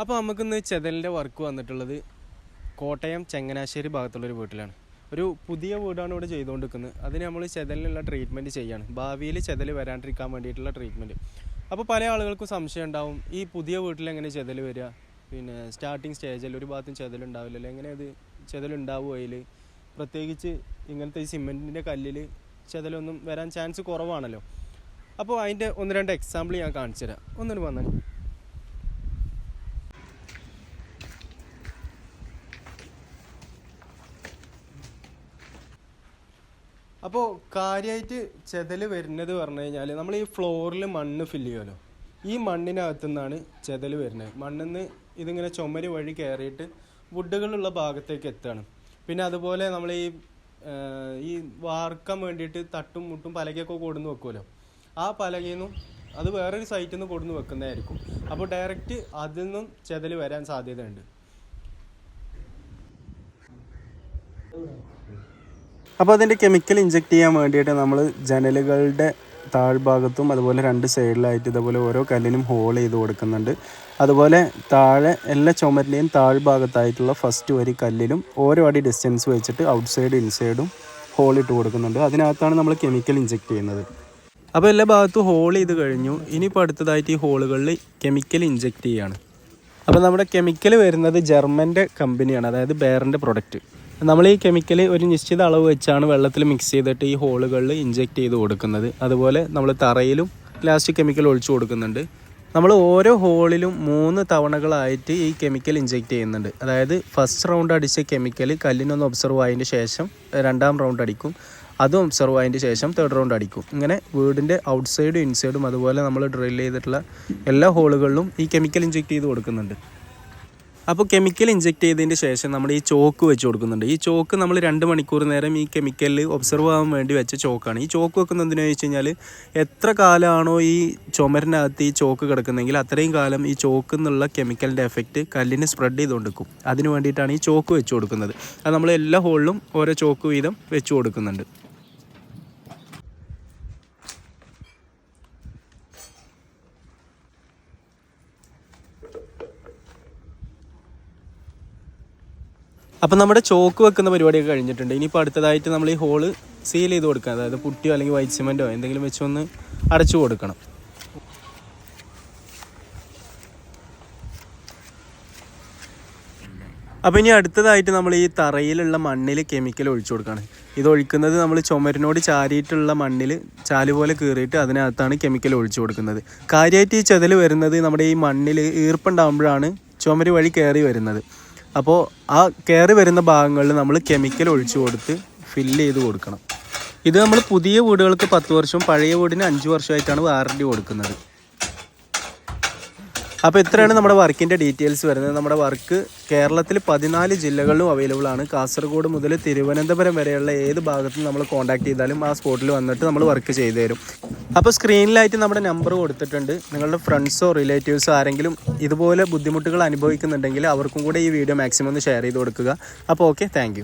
അപ്പോൾ നമുക്കിന്ന് ചെതലിന്റെ വർക്ക് വന്നിട്ടുള്ളത് കോട്ടയം ചങ്ങനാശ്ശേരി ഭാഗത്തുള്ളൊരു വീട്ടിലാണ്. ഒരു പുതിയ വീടാണ് ഇവിടെ ചെയ്തുകൊണ്ടിരിക്കുന്നത്. അതിന് നമ്മൾ ചെതലിനുള്ള ട്രീറ്റ്മെന്റ് ചെയ്യാണ്. ഭാവിയിൽ ചെതൽ വരാണ്ടിരിക്കാൻ വേണ്ടിയിട്ടുള്ള ട്രീറ്റ്മെന്റ് അപ്പോൾ പല ആളുകൾക്കും സംശയം ഉണ്ടാവും ഈ പുതിയ വീട്ടിൽ എങ്ങനെ ചെതൽ വരിക? പിന്നെ സ്റ്റാർട്ടിങ് സ്റ്റേജിൽ ഒരു ഭാഗത്തും ചെതലുണ്ടാവില്ലല്ലോ എങ്ങനെ അത് ചെതലുണ്ടാവുമോ അതിൽ പ്രത്യേകിച്ച് ഇങ്ങനത്തെ ഈ സിമെന്റിന്റെ കല്ലിൽ ചെതലൊന്നും വരാൻ ചാൻസ് കുറവാണല്ലോ. അപ്പോൾ അതിന്റെ ഒന്ന് രണ്ട് എക്സാമ്പിൾ ഞാൻ കാണിച്ചു തരാം ഒന്നിട്ട് വന്നാൽ അപ്പോൾ കാര്യമായിട്ട് ചെതൽ വരുന്നത് പറഞ്ഞു കഴിഞ്ഞാൽ നമ്മൾ ഈ ഫ്ലോറിൽ മണ്ണ് ഫില്ല് ചെയ്യുമല്ലോ ഈ മണ്ണിനകത്തു നിന്നാണ് ചെതൽ വരുന്നത് മണ്ണിൽ നിന്ന് ഇതിങ്ങനെ ചുമര് വഴി കയറിയിട്ട് വുഡുകളുള്ള ഭാഗത്തേക്ക് എത്തുകയാണ് പിന്നെ അതുപോലെ നമ്മൾ ഈ ഈ വാർക്കാൻ വേണ്ടിയിട്ട് തട്ടും മുട്ടും പലകയൊക്കെ കൊടുന്ന് വെക്കുമല്ലോ ആ പലകയിൽ നിന്നും അത് വേറൊരു സൈറ്റിൽ നിന്ന് കൊടുന്ന് വെക്കുന്നതായിരിക്കും. അപ്പോൾ ഡയറക്റ്റ് അതിൽ നിന്നും ചെതൽ വരാൻ സാധ്യതയുണ്ട്. അപ്പോൾ അതിന്റെ കെമിക്കൽ ഇഞ്ചെക്ട് ചെയ്യാൻ വേണ്ടിയിട്ട് നമ്മൾ ജനലുകളുടെ താഴ്ഭാഗത്തും അതുപോലെ രണ്ട് സൈഡിലായിട്ട് ഇതുപോലെ ഓരോ കല്ലിനും ഹോൾ ചെയ്ത് കൊടുക്കുന്നുണ്ട്. അതുപോലെ താഴെ എല്ലാ ചുമരിന്റെയും താഴ്ഭാഗത്തായിട്ടുള്ള ഫസ്റ്റ് വരി കല്ലിലും ഓരോ അടി ഡിസ്റ്റൻസ് വെച്ചിട്ട് ഔട്ട് സൈഡ് ഇൻസൈഡും ഹോൾ ഇട്ട് കൊടുക്കുന്നുണ്ട്. അതിനകത്താണ് നമ്മൾ കെമിക്കൽ ഇഞ്ചെക്ട് ചെയ്യുന്നത്. അപ്പോൾ എല്ലാ ഭാഗത്തും ഹോൾ ചെയ്ത് കഴിഞ്ഞു. ഇനിയിപ്പോൾ അടുത്തതായിട്ട് ഈ ഹോളുകളിൽ കെമിക്കൽ ഇഞ്ചെക്ട് ചെയ്യുകയാണ് അപ്പോൾ നമ്മുടെ കെമിക്കൽ വരുന്നത് ജർമ്മന്റെ കമ്പനിയാണ്. അതായത് ബെയറിന്റെ പ്രൊഡക്റ്റ് നമ്മൾ ഈ കെമിക്കൽ ഒരു നിശ്ചിത അളവ് വെച്ചാണ് വെള്ളത്തിൽ മിക്സ് ചെയ്തിട്ട് ഈ ഹോളുകളിൽ ഇഞ്ചെക്ട് ചെയ്ത് കൊടുക്കുന്നത്. അതുപോലെ നമ്മൾ തറയിലും ലാസ്റ്റ് കെമിക്കൽ ഒഴിച്ചു കൊടുക്കുന്നുണ്ട്. നമ്മൾ ഓരോ ഹോളിലും മൂന്ന് തവണകളായിട്ട് ഈ കെമിക്കൽ ഇഞ്ചെക്ട് ചെയ്യുന്നുണ്ട്. അതായത് ഫസ്റ്റ് റൗണ്ട് അടിച്ച കെമിക്കൽ കല്ലിനൊന്ന് ഒബ്സർവ് ആയതിന്റെ ശേഷം രണ്ടാം റൗണ്ട് അടിക്കും. അതും ഒബ്സർവ് ആയതിന്റെ ശേഷം തേർഡ് റൗണ്ട് അടിക്കും. ഇങ്ങനെ വീടിന്റെ ഔട്ട്സൈഡും ഇൻസൈഡും അതുപോലെ നമ്മൾ ഡ്രിൽ ചെയ്തിട്ടുള്ള എല്ലാ ഹോളുകളിലും ഈ കെമിക്കൽ ഇഞ്ചെക്ട് ചെയ്ത് കൊടുക്കുന്നുണ്ട്. അപ്പോൾ കെമിക്കൽ ഇഞ്ചെക്ട് ചെയ്തതിന് ശേഷം നമ്മൾ ഈ ചോക്ക് വെച്ച് കൊടുക്കുന്നുണ്ട്. ഈ ചോക്ക് നമ്മൾ രണ്ട് മണിക്കൂർ നേരം ഈ കെമിക്കലിൽ ഒബ്സർവ് ആവാൻ വേണ്ടി വെച്ച ചോക്കാണ്. ഈ ചോക്ക് വെക്കുന്നത് എന്തിനാണെന്ന് വെച്ച് കഴിഞ്ഞാൽ എത്ര കാലമാണോ ഈ ചുമരിനകത്ത് ഈ ചോക്ക് കിടക്കുന്നതെങ്കിൽ അത്രയും കാലം ഈ ചോക്ക് എന്നുള്ള കെമിക്കലിന്റെ എഫക്റ്റ് കല്ലിന് സ്പ്രെഡ് ചെയ്തുകൊണ്ടിരിക്കും. അതിന് വേണ്ടിയിട്ടാണ് ഈ ചോക്ക് വെച്ച് കൊടുക്കുന്നത്. അത് നമ്മൾ എല്ലാ ഹോളിലും ഓരോ ചോക്ക് വീതം വെച്ച് കൊടുക്കുന്നുണ്ട്. അപ്പം നമ്മുടെ ചോക്ക് വെക്കുന്ന പരിപാടിയൊക്കെ കഴിഞ്ഞിട്ടുണ്ട്. ഇനിയിപ്പോൾ അടുത്തതായിട്ട് നമ്മൾ ഈ ഹോൾ സീൽ ചെയ്ത് കൊടുക്കുക അതായത് പുട്ടിയോ അല്ലെങ്കിൽ വൈറ്റ് സിമെന്റോ എന്തെങ്കിലും വെച്ചൊന്ന് അടച്ചു കൊടുക്കണം. അപ്പോൾ ഇനി അടുത്തതായിട്ട് നമ്മൾ ഈ തറയിലുള്ള മണ്ണിൽ കെമിക്കൽ ഒഴിച്ചു കൊടുക്കുകയാണ്. ഇത് ഒഴിക്കുന്നത് നമ്മൾ ചുമരിനോട് ചാരിയിട്ടുള്ള മണ്ണിൽ ചാൽ പോലെ കീറിയിട്ട് അതിനകത്താണ് കെമിക്കൽ ഒഴിച്ചു കൊടുക്കുന്നത്. കാര്യമായിട്ട് ഈ ചെതൽ വരുന്നത് നമ്മുടെ ഈ മണ്ണിൽ ഈർപ്പുണ്ടാകുമ്പോഴാണ് ചുമര് വഴി കയറി വരുന്നത്. അപ്പോൾ ആ കയറി വരുന്ന ഭാഗങ്ങളിൽ നമ്മൾ കെമിക്കൽ ഒഴിച്ചു കൊടുത്ത് ഫില്ല് ചെയ്ത് കൊടുക്കണം. ഇത് നമ്മൾ പുതിയ വീടുകൾക്ക് പത്ത് വർഷവും പഴയ വീടിന് അഞ്ച് വർഷമായിട്ടാണ് വാറണ്ടി കൊടുക്കുന്നത്. അപ്പോൾ ഇത്രയാണ് നമ്മുടെ വർക്കിന്റെ ഡീറ്റെയിൽസ് വരുന്നത്. നമ്മുടെ വർക്ക് കേരളത്തിൽ പതിനാല് ജില്ലകളിലും അവൈലബിൾ ആണ്. കാസർഗോഡ് മുതൽ തിരുവനന്തപുരം വരെയുള്ള ഏത് ഭാഗത്തും നമ്മൾ കോൺടാക്ട് ചെയ്താലും ആ സ്പോട്ടിൽ വന്നിട്ട് നമ്മൾ വർക്ക് ചെയ്തു തരും. അപ്പോൾ സ്ക്രീനിലായിട്ട് നമ്മുടെ നമ്പർ കൊടുത്തിട്ടുണ്ട്. നിങ്ങളുടെ ഫ്രണ്ട്സോ റിലേറ്റീവ്സോ ആരെങ്കിലും ഇതുപോലെ ബുദ്ധിമുട്ടുകൾ അനുഭവിക്കുന്നുണ്ടെങ്കിൽ അവർക്കും കൂടെ ഈ വീഡിയോ മാക്സിമം ഒന്ന് ഷെയർ ചെയ്ത് കൊടുക്കുക. അപ്പോൾ ഓക്കെ താങ്ക്